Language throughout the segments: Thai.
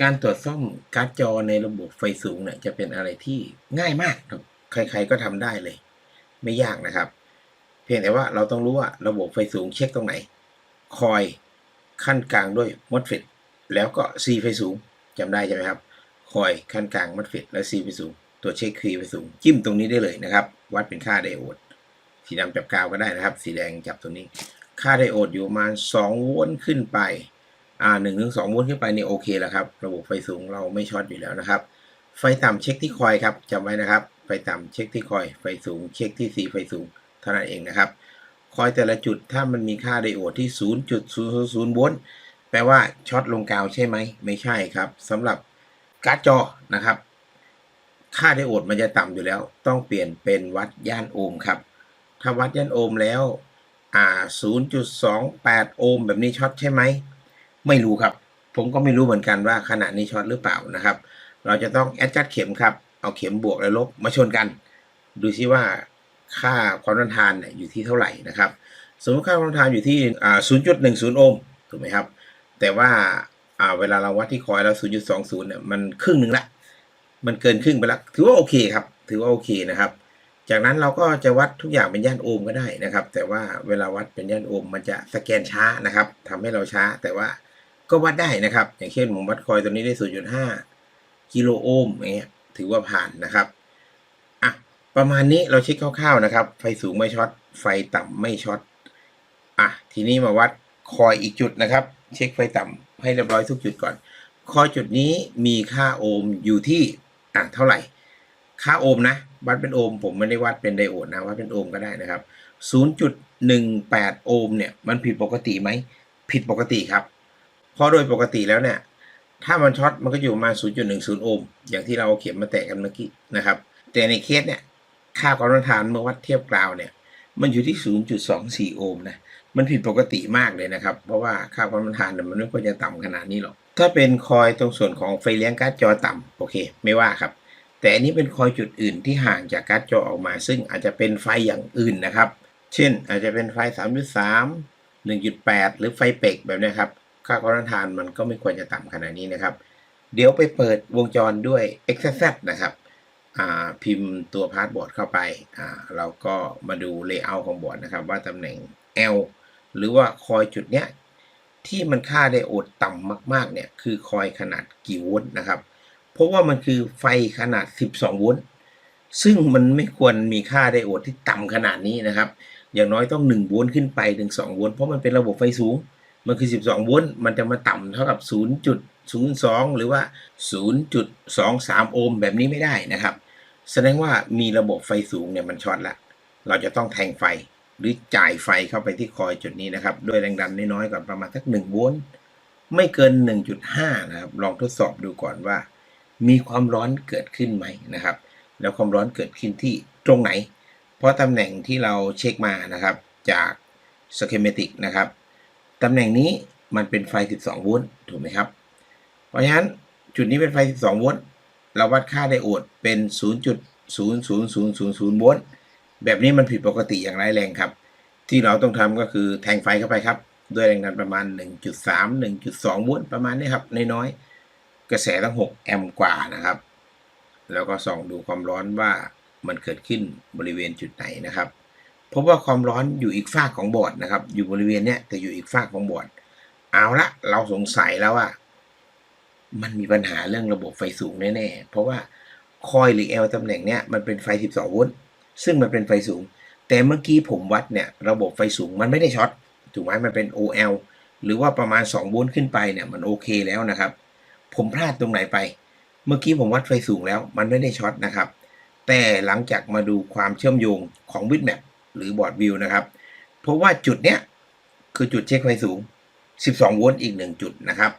การตรวจซ่อมการ์ดจอในระบบไฟสูงเนี่ยจะเป็นอะไรที่ง่ายมากครับ ใครๆก็ทำได้เลย ไม่ยากนะครับ เพียงแต่ว่าเราต้องรู้ว่าระบบไฟสูงเช็คตรงไหน คอยขั้นกลางด้วยมดเฟดแล้วก็ C ไฟสูงจำได้ใช่ไหมครับ คอยขั้นกลางมดเฟดและ C ไฟสูง ตัวเช็คคีไฟสูง จิ้มตรงนี้ได้เลยนะครับ วัดเป็นค่าไดโอด สีดำจับกาวก็ได้นะครับ สีแดงจับตัวนี้ ค่าไดโอดอยู่ประมาณ2โวลต์ขึ้นไป อ่าหนึ่งถึงสองโวลต์ขึ้นไปนี่โอเคแล้วครับ ระบบไฟสูงเราไม่ช็อตอยู่แล้วนะครับ ไฟต่ำเช็คที่คอยครับจำไว้นะครับ ไฟต่ำเช็คที่คอย ไฟสูง เช็คที่สีไฟสูงเท่านั้นเองนะครับ คอยแต่ละจุดถ้ามันมีค่าไดโอดที่ 0.000โวลต์แปลว่าช็อตลงกาวใช่ไหม ไม่ใช่ครับสำหรับการ์ดจอนะครับ ค่าไดโอดมันจะต่ำอยู่แล้ว ต้องเปลี่ยนเป็นวัดย่านโอห์มครับ ถ้าวัดย่านโอห์มแล้วอ่า0.28 โอห์มแบบนี้ช็อตใช่ไหม ไม่รู้ครับ ผมก็ไม่รู้เหมือนกันว่าขนาดนี้ช็อตหรือเปล่านะครับ เราจะต้องแอดจัดเข็มครับ เอาเข็มบวกและลบมาชนกัน ดูซิว่าค่าความต้านทานอยู่ที่เท่าไหร่นะครับ สมมติค่าความต้านทานอยู่ที่อ่า0.10 โอห์มถูกไหมครับ แต่ว่าเวลาเราวัดที่คอยแล้ว0.20 เนี่ยมันครึ่งหนึ่งละ มันเกินครึ่งไปแล้วถือว่าโอเคครับ ถือว่าโอเคนะครับ จากนั้นเราก็จะวัดทุกอย่างเป็นย่านโอห์มก็ได้นะครับ แต่ว่าเวลาวัดเป็นย่านโอห์มมันจะสแกนช้านะครับทำให้เราช้าแต่ว่า ก็วัดได้นะครับ อย่างเช่นผมวัดคอยตัวนี้ได้ 0.5 กิโลโอห์มอย่างเงี้ยถือว่าผ่านนะครับอะประมาณนี้เราเช็คคร่าวๆนะครับ ไฟสูงไม่ช็อต ไฟต่ำไม่ช็อตอะทีนี้มาวัดคอยอีกจุดนะครับ เช็คไฟต่ำให้เรียบร้อยทุกจุดก่อน คอยจุดนี้มีค่าโอห์มอยู่ที่อะเท่าไหร่ ค่าโอห์มนะ วัดเป็นโอห์มผมไม่ได้วัดเป็นไดโอดนะวัดเป็นโอห์มก็ได้นะครับ0.18 โอห์มเนี่ยมันผิดปกติไหมผิดปกติครับ เพราะโดยปกติแล้วเนี่ย ถ้ามันช็อตมันก็อยู่มา 0.10 โอห์มอย่างที่เราเอาเข็มมาแตะกันเมื่อกี้นะครับ แต่ในเคสเนี่ย ค่าความต้านทานเมื่อวัดเทียบกราวเนี่ย มันอยู่ที่ 0.24 โอห์มนะ มันผิดปกติมากเลยนะครับ เพราะว่าค่าความต้านทานมันไม่ควรจะต่ำขนาดนี้หรอก ถ้าเป็นคอยตรงส่วนของไฟเลี้ยงการ์ดจอต่ำโอเค ไม่ว่าครับ แต่อันนี้เป็นคอยจุดอื่นที่ห่างจากการ์ดจอออกมา ซึ่งอาจจะเป็นไฟอย่างอื่นนะครับ เช่น อาจจะเป็นไฟ 3.3 1.8 หรือไฟเป็กแบบนี้ครับ ค่าความต้านทานมันก็ไม่ควรจะต่ำขนาดนี้นะครับ เดี๋ยวไปเปิดวงจรด้วย XZ นะครับพิมพ์ตัวพาสบอร์ดเข้าไป เราก็มาดูเลเยอร์ของบอร์ดนะครับ ว่าตำแหน่ง L หรือว่าคอยจุดเนี้ยที่มันค่าไดโอดต่ำมากๆเนี่ยคือคอยขนาดกี่โวลต์นะครับ เพราะว่ามันคือไฟขนาด 12 โวลต์ซึ่งมันไม่ควรมีค่าไดโอดที่ต่ำขนาดนี้นะครับ อย่างน้อยต้อง 1 โวลต์ขึ้นไปถึง2โวลต์เพราะมันเป็นระบบไฟสูง มันคือ 12 โวลต์มันจะมาต่ำเท่ากับ 0.02 หรือว่า 0.23 โอห์มแบบนี้ไม่ได้นะครับ แสดงว่ามีระบบไฟสูงเนี่ยมันช็อตละ เราจะต้องแทงไฟหรือจ่ายไฟเข้าไปที่คอยจุดนี้นะครับ ด้วยแรงดันน้อยๆก่อนประมาณสัก 1 โวลต์ไม่เกิน 1.5 นะครับ ลองทดสอบดูก่อนว่า มีความร้อนเกิดขึ้นไหมนะครับ แล้วความร้อนเกิดขึ้นที่ตรงไหน เพราะตำแหน่งที่เราเช็คมานะครับจาก schematic นะครับ ตำแหน่งนี้มันเป็นไฟ 12 โวลต์ถูกไหมครับ เพราะฉะนั้นจุดนี้เป็นไฟ 12 โวลต์เราวัดค่าไดโอดเป็น 0.00000โวลต์แบบนี้มันผิดปกติอย่างร้ายแรงครับ ที่เราต้องทำก็คือแทงไฟเข้าไปครับ ด้วยแรงดันประมาณ 1.3 1.2 โวลต์ประมาณนี้ครับน้อยๆกระแสตั้ง 6 แอมป์กว่านะครับ แล้วก็ส่องดูความร้อนว่ามันเกิดขึ้นบริเวณจุดไหนนะครับ พบว่าความร้อนอยู่อีกฝากของบอร์ดนะครับ อยู่บริเวณเนี้ยแต่อยู่อีกฝากของบอร์ด เอาละเราสงสัยแล้วว่ามันมีปัญหาเรื่องระบบไฟสูงแน่ๆ เพราะว่าคอยหรือ L ตำแหน่งเนี้ยมันเป็นไฟ 12 โวลต์ ซึ่งมันเป็นไฟสูง แต่เมื่อกี้ผมวัดเนี่ยระบบไฟสูงมันไม่ได้ช็อต ถูกไหมมันเป็น OL หรือว่าประมาณ 2 โวลต์ขึ้นไปเนี่ยมันโอเคแล้วนะครับ ผมพลาดตรงไหนไป เมื่อกี้ผมวัดไฟสูงแล้วมันไม่ได้ช็อตนะครับ แต่หลังจากมาดูความเชื่อมโยงของวิดแมป หรือบอร์ดวิวนะครับ เพราะว่าจุดเนี้ยคือจุดเช็คไฟสูง 12 โวลต์อีก 1 จุดนะครับ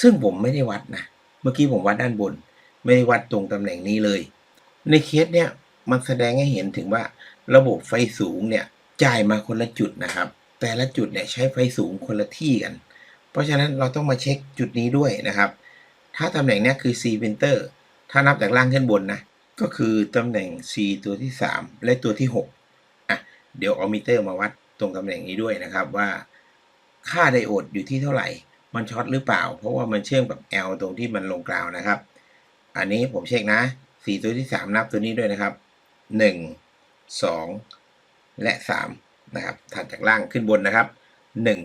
ซึ่งผมไม่ได้วัดนะ เมื่อกี้ผมวัดด้านบน ไม่ได้วัดตรงตำแหน่งนี้เลย ในเคสเนี้ยมันแสดงให้เห็นถึงว่าระบบไฟสูงเนี่ยจ่ายมาคนละจุดนะครับ แต่ละจุดเนี่ยใช้ไฟสูงคนละที่กัน เพราะฉะนั้นเราต้องมาเช็คจุดนี้ด้วยนะครับ ถ้าตำแหน่งเนี้ยคือ C printer ถ้านับจากล่างขึ้นบนนะ ก็คือตำแหน่ง C ตัวที่ 3 และตัวที่ 6 เดี๋ยวเอามิเตอร์มาวัดตรงตำแหน่งนี้ด้วยนะครับว่า ค่าไดโอดอยู่ที่เท่าไหร่ มันช็อตหรือเปล่า เพราะว่ามันเชื่อมกับ L ตรงที่มันลงกราวนะครับ อันนี้ผมเช็คนะสี่ตัวที่สามนับตัวนี้ด้วยนะครับหนึ่งสองและสามนะครับ ถัดจากล่างขึ้นบนนะครับหนึ่ง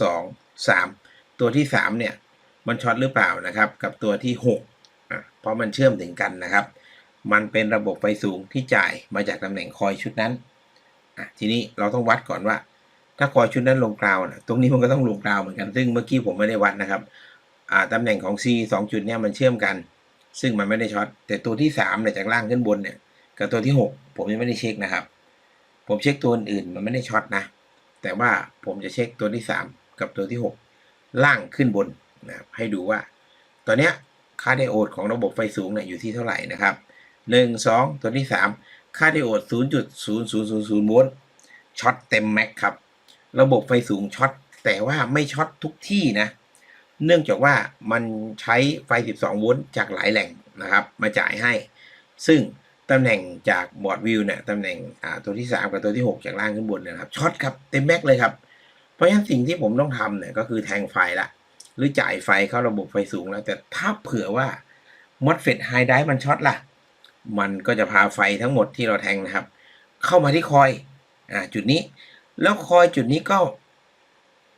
สองสามตัวที่สามเนี่ย มันช็อตหรือเปล่านะครับ กับตัวที่หกอะเพราะมันเชื่อมถึงกันนะครับ มันเป็นระบบไฟสูงที่จ่ายมาจากตำแหน่งคอยชุดนั้น ทีนี้เราต้องวัดก่อนว่า ถ้าคอชุดนั้นลงกราวนะตรงนี้มันก็ต้องลงกราวเหมือนกัน ซึ่งเมื่อกี้ผมไม่ได้วัดนะครับตำแหน่งของ C สองจุดเนี่ยมันเชื่อมกัน ซึ่งมันไม่ได้ช็อตแต่ตัวที่สามเนี่ยจากล่างขึ้นบนเนี่ยกับตัวที่หกผมยังไม่ได้เช็คนะครับ ผมเช็คตัวอื่นมันไม่ได้ช็อตนะ แต่ว่าผมจะเช็คตัวที่สามกับตัวที่หกล่างขึ้นบนนะครับให้ดูว่า ตอนเนี้ยค่าไดโอดของระบบไฟสูงเนี่ยอยู่ที่เท่าไหร่นะครับหนึ่งสองตัวที่สาม ค่าไดโอดศูนย์จุดศูนย์ศูนย์ศูนย์ศูนย์โวลต์ช็อตเต็มแม็กครับ ระบบไฟสูงช็อต แต่ว่าไม่ช็อตทุกที่นะ เนื่องจากว่ามันใช้ไฟ 12 โวลต์จากหลายแหล่งนะครับ มาจ่ายให้ ซึ่งตำแหน่งจากบอร์ดวิวเนี่ยตำแหน่งตัวที่ 3 กับตัวที่ 6 จากล่างขึ้นบนเนะครับช็อตครับเต็มแม็กเลยครับ เพราะฉะนั้นสิ่งที่ผมต้องทำเนี่ยก็คือแทงไฟละหรือจ่ายไฟเข้าระบบไฟสูงแล้วแต่ถ้าเผื่อว่ามอดเฟตไฮไดมันช็อตล่ะ มันก็จะพาไฟทั้งหมดที่เราแทงนะครับ เข้ามาที่คอยอ่าจุดนี้ แล้วคอยจุดนี้ก็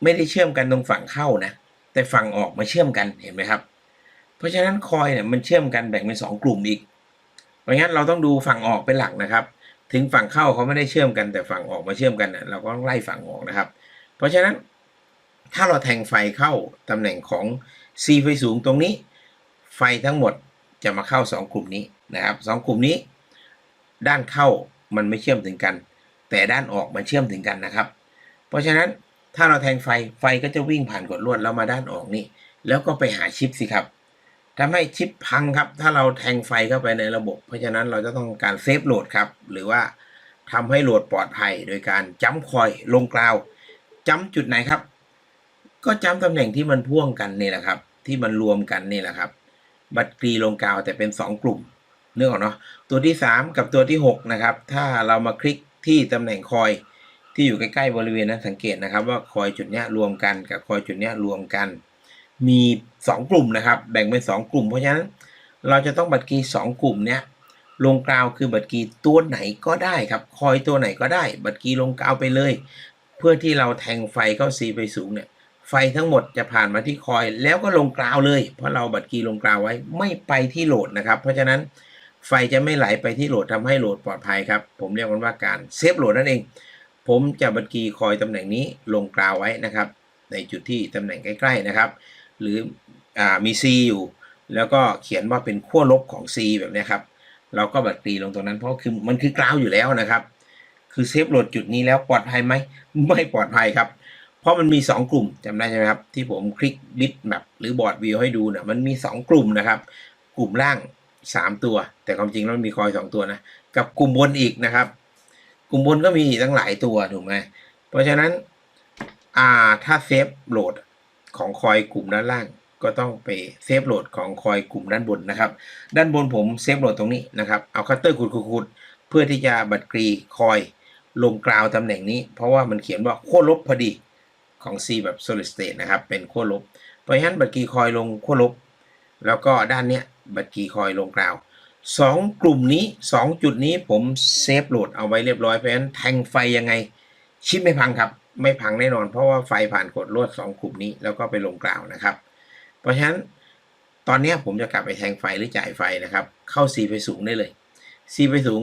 ไม่ได้เชื่อมกันตรงฝั่งเข้านะ แต่ฝั่งออกมาเชื่อมกันเห็นไหมครับ เพราะฉะนั้นคอยเนี่ยมันเชื่อมกันแบ่งเป็นสองกลุ่มอีก เพราะงั้นเราต้องดูฝั่งออกเป็นหลักนะครับ ถึงฝั่งเข้าเขาไม่ได้เชื่อมกันแต่ฝั่งออกมาเชื่อมกันเน่ยเราก็ต้องไล่ฝั่งออกนะครับ เพราะฉะนั้นถ้าเราแทงไฟเข้าตำแหน่งของ C ไฟสูงตรงนี้ ไฟทั้งหมด จะมาเข้า 2 กลุ่มนี้นะครับสองกลุ่มนี้ ด้านเข้ามันไม่เชื่อมถึงกัน แต่ด้านออกมันเชื่อมถึงกันนะครับ เพราะฉะนั้นถ้าเราแทงไฟไฟก็จะวิ่งผ่านกดลวดแล้วมาด้านออกนี่ แล้วก็ไปหาชิปสิครับทำให้ชิปพังครับ ถ้าเราแทงไฟเข้าไปในระบบ เพราะฉะนั้นเราจะต้องการเซฟโหลดครับ หรือว่าทำให้โหลดปลอดภัย โดยการจ้ำคอยลงกราวจ้ำจุดไหนครับ ก็จ้ำตำแหน่งที่มันพ่วงกันนี่แหละครับ ที่มันรวมกันนี่แหละครับ บัตรกรีลงกาวแต่เป็น 2 กลุ่มเนื่องออกเนาะตัวที่ 3 กับตัวที่ 6 นะครับ ถ้าเรามาคลิกที่ตำแหน่งคอยที่อยู่ใกล้ๆบริเวณนั้นสังเกตนะครับ ว่าคอยจุดเนี้ยรวมกันกับคอยจุดเนี้ยรวมกัน มี 2 กลุ่มนะครับ แบ่งเป็น 2 กลุ่ม เพราะฉะนั้นเราจะต้องบัตรกรี2กลุ่มเนี้ยลงกราวคือบัตรกีตัวไหนก็ได้ครับ คอยตัวไหนก็ได้ บัตรกีลงกราวไปเลย เพื่อที่เราแทงไฟเข้า C ไปสูงเนี่ย ไฟทั้งหมดจะผ่านมาที่คอยแล้วก็ลงกราวเลย เพราะเราบัตรกีลงกราวไว้ไม่ไปที่โหลดนะครับ เพราะฉะนั้นไฟจะไม่ไหลไปที่โหลดทำให้โหลดปลอดภัยครับ ผมเรียกมันว่าการเซฟโหลดนั่นเอง ผมจะบัตรกีคอยตำแหน่งนี้ลงกราวไว้นะครับ ในจุดที่ตำแหน่งใกล้ๆนะครับ หรืออมี C อยู่ แล้วก็เขียนว่าเป็นขั้วลบของ C แบบนี้ครับเราก็บัตรกีลงตรงนั้นเพราะคือมันคือกราวอยู่แล้วนะครับ คือเซฟโหลดจุดนี้แล้วปลอดภัยไหมไม่ปลอดภัยครับ ราะมันมี 2 กลุ่มจำได้ใช่ไหมครับ ที่ผมคลิกบิตแมปหรือบอร์ดวิวให้ดูนะมันมี 2 กลุ่มนะครับ กลุ่มล่าง 3 ตัว แต่ความจริงแล้วมันมีคอย 2 ตัวนะ กับกลุ่มบนอีกนะครับ กลุ่มบนก็มีตั้งหลายตัวถูกไหมเพราะฉะนั้นอ่าถ้าเซฟโหลดของคอยกลุ่มด้านล่าง ก็ต้องไปเซฟโหลดของคอยกลุ่มด้านบนนะครับ ด้านบนผมเซฟโหลดตรงนี้นะครับเอาคัตเตอร์ขุดๆเพื่อที่จะบัตรกรีคอยลงกราวตำแหน่งนี้ เพราะว่ามันเขียนว่าขั้วลบพอดี ของ C แบบ solid state นะครับ เป็นขั้วลบ เพราะฉะนั้นบัตรกีคอยลงขั้วลบ แล้วก็ด้านเนี้ยบัตรกีคอยลงกราวสองกลุ่มนี้สองจุดนี้ผมเซฟโหลดเอาไว้เรียบร้อย เพราะฉะนั้นแทงไฟยังไง ชิปไม่พังครับ ไม่พังแน่นอน เพราะว่าไฟผ่านกดลวดสองกลุ่มนี้แล้วก็ไปลงกราวนะครับ เพราะฉะนั้นตอนนี้ผมจะกลับไปแทงไฟหรือจ่ายไฟนะครับ เข้า C ไปสูงได้เลย C ไปสูง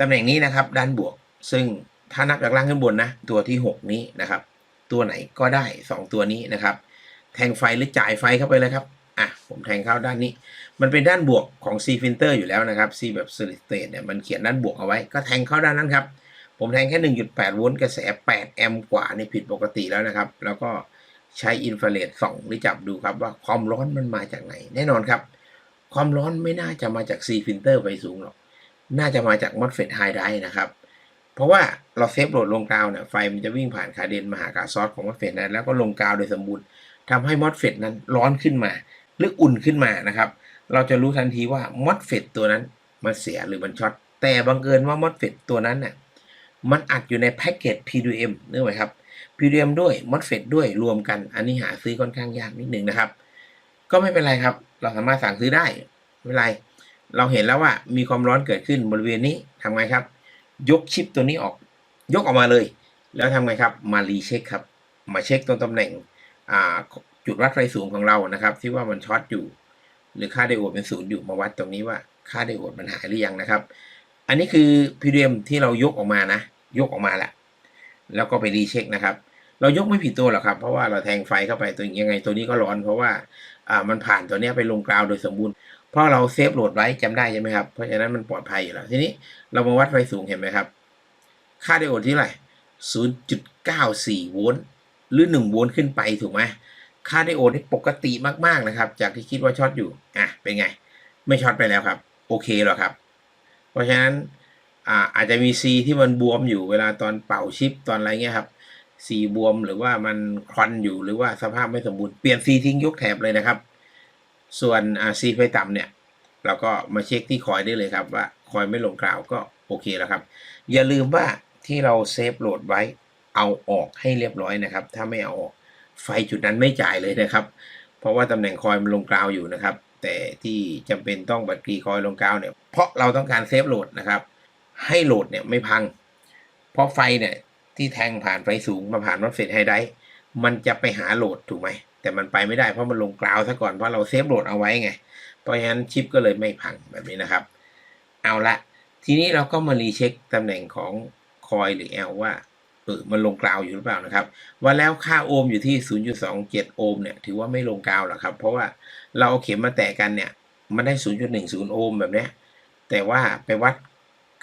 ตำแหน่งนี้นะครับ ด้านบวก ซึ่งถ้านับจากล่างขึ้นบนนะ ตัวที่ 6 นี้นะครับ ตัวไหนก็ได้ 2 ตัวนี้นะครับ แทงไฟหรือจ่ายไฟเข้าไปเลยครับอะผมแทงเข้าด้านนี้ มันเป็นด้านบวกของ C filter อยู่แล้วนะครับ C แบบ solid state เนี่ยมันเขียนด้านบวกเอาไว้ ก็แทงเข้าด้านนั้นครับ ผมแทงแค่ 1.8 โวลต์กระแส 8 แอมป์กว่านี่ผิดปกติแล้วนะครับ แล้วก็ใช้อินฟราเรดส่องหรือจับดูครับว่าความร้อนมันมาจากไหน แน่นอนครับ ความร้อนไม่น่าจะมาจาก C filter ไฟสูงหรอก น่าจะมาจาก MOSFET high drive นะครับ เพราะว่าเราเซฟโหลดลงกาวเนี่ยไฟมันจะวิ่งผ่านคาเดนมาหากาซอสของมอสเฟตนั้นแล้วก็ลงกาวโดยสมบูรณ์ทำให้มอสเฟตนั้นร้อนขึ้นมาหรืออุ่นขึ้นมานะครับ เราจะรู้ทันทีว่ามอสเฟตตัวนั้นมันเสียหรือมันช็อตแต่บังเอิญว่ามอสเฟตตัวนั้นเนี่ยมันอัดอยู่ในแพ็กเกจ PWM นึกไหมครับ PWM ด้วย MOSFET ด้วยรวมกันอันนี้หาซื้อค่อนข้างยากนิดหนึ่งนะครับ ก็ไม่เป็นไรครับ เราสามารถสั่งซื้อได้ไม่เป็นไร เราเห็นแล้วว่ามีความร้อนเกิดขึ้นบริเวณนี้ทำไงครับ ยกชิปตัวนี้ออก ยกออกมาเลย แล้วทำไงครับมารีเช็คครับ มาเช็คตรงตำแหน่งจุดวัดไฟสูงของเรานะครับ ที่ว่ามันช็อตอยู่ หรือค่าไดโอดเป็นศูนย์อยู่มาวัดตรงนี้ว่าค่าไดโอดมันหายหรือยังนะครับ อันนี้คือ PDM ที่เรายกออกมานะ ยกออกมาแหละแล้วก็ไปรีเช็คนะครับ เรายกไม่ผิดตัวหรอกครับ เพราะว่าเราแทงไฟเข้าไปตัวยังไงตัวนี้ก็ร้อนเพราะว่ามันผ่านตัวนี้ไปลงกราวโดยสมบูรณ์ เพราะเราเซฟโหลดไว้จำได้ใช่ไหมครับ เพราะฉะนั้นมันปลอดภัยอยู่แล้ว ทีนี้เรามาวัดไฟสูงเห็นไหมครับ ค่าไดโอดที่เท่าไหร่0.94โวลต์หรือ1โวลต์ขึ้นไปถูกไหมค่าไดโอดนี่ปกติมากๆนะครับ จากที่คิดว่าช็อตอยู่ อะ เป็นไง ไม่ช็อตไปแล้วครับ โอเคหรอครับ เพราะฉะนั้นอ่าอาจจะมี C ที่มันบวมอยู่เวลาตอนเป่าชิปตอนอะไรเงี้ยครับ C บวมหรือว่ามันควันอยู่หรือว่าสภาพไม่สมบูรณ์เปลี่ยน C ทิ้งยกแถบเลยนะครับ ส่วนอ่า C ไฟต่ำเนี่ย เราก็มาเช็คที่คอยได้เลยครับว่าคอยไม่ลงกราวก็โอเคแล้วครับ อย่าลืมว่าที่เราเซฟโหลดไว้เอาออกให้เรียบร้อยนะครับ ถ้าไม่เอาออกไฟจุดนั้นไม่จ่ายเลยนะครับ เพราะว่าตำแหน่งคอยมันลงกราวอยู่นะครับ แต่ที่จำเป็นต้องบัตรกรีคอยลงกราวเนี่ยเพราะเราต้องการเซฟโหลดนะครับ ให้โหลดเนี่ยไม่พัง เพราะไฟเนี่ยที่แทงผ่านไฟสูงมาผ่านวัดเฟสไฮไดท์มันจะไปหาโหลดถูกไหม แต่มันไปไม่ได้เพราะมันลงกราวซะก่อนเพราะเราเซฟโหลดเอาไว้ไง เพราะฉะนั้นชิปก็เลยไม่พังแบบนี้นะครับ เอาละทีนี้เราก็มารีเช็คตำแหน่งของคอยหรือ L ว่าเออมันลงกราวอยู่หรือเปล่านะครับ ว่าแล้วค่าโอห์มอยู่ที่ 0.27 โอห์มเนี่ยถือว่าไม่ลงกราวหรอกครับ เพราะว่าเราเอาเข็มมาแตะกันเนี่ยมันได้ 0.10 โอห์มแบบนี้แต่ว่าไปวัด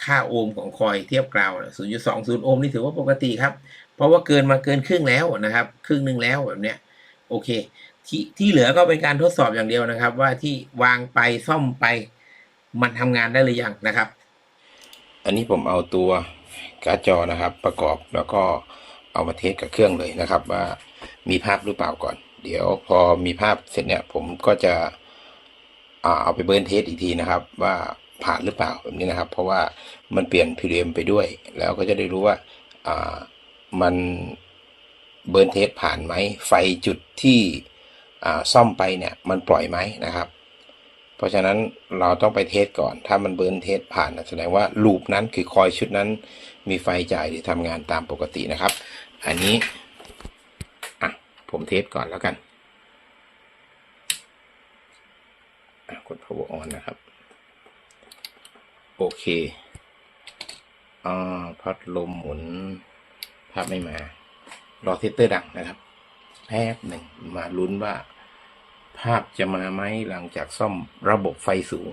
ค่าโอห์มของคอยเทียบกราวน่ะ0.20 โอห์มนี่ถือว่าปกติครับ เพราะว่าเกินมาเกินครึ่งแล้วนะครับ ครึ่งหนึ่งแล้วแบบเนี้ย โอเค ที่ที่เหลือก็เป็นการทดสอบอย่างเดียวนะครับ ว่าที่วางไปซ่อมไป มันทำงานได้หรือยังนะครับ อันนี้ผมเอาตัวการ์ดจอนะครับ ประกอบแล้วก็เอามาเทสกับเครื่องเลยนะครับ ว่ามีภาพหรือเปล่าก่อน เดี๋ยวพอมีภาพเสร็จเนี่ยผมก็จะอเอาไปเบิร์นเทสอีกทีนะครับ ว่าผ่านหรือเปล่าแบบนี้นะครับ เพราะว่ามันเปลี่ยน PDM ไปด้วย แล้วก็จะได้รู้ว่าอ่ามัน เบิร์นเทสผ่านไหม ไฟจุดที่ซ่อมไปเนี่ยมันปล่อยไหมนะครับ เพราะฉะนั้นเราต้องไปเทสก่อน ถ้ามันเบิร์นเทสผ่านแสดงว่าลูปนั้นคือคอยชุดนั้น มีไฟจ่ายหรือทำงานตามปกตินะครับ อันนี้อะผมเทสก่อนแล้วกันกด power on นะครับ โอเคอ่าพัดลมหมุนภาพไม่มา รอเทสเตอร์ดังนะครับแป๊บหนึ่งมาลุ้นว่า ภาพจะมาไหมหลังจากซ่อมระบบไฟสูง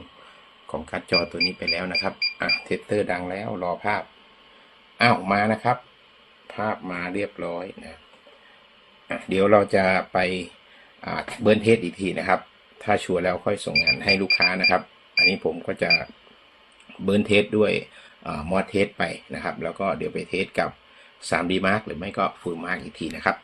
ของการ์ดจอตัวนี้ไปแล้วนะครับอะเทสเตอร์ดังแล้วรอภาพอ้าวมานะครับ ภาพมาเรียบร้อยนะอะเดี๋ยวเราจะไปเบิร์นเทสอีกทีนะครับ ถ้าชัวร์แล้วค่อยส่งงานให้ลูกค้านะครับ อันนี้ผมก็จะเบิร์นเทสด้วยมอดเทสไปนะครับ แล้วก็เดี๋ยวไปเทสกับ 3D Mark หรือไม่ก็ Full Mark อีกทีนะครับ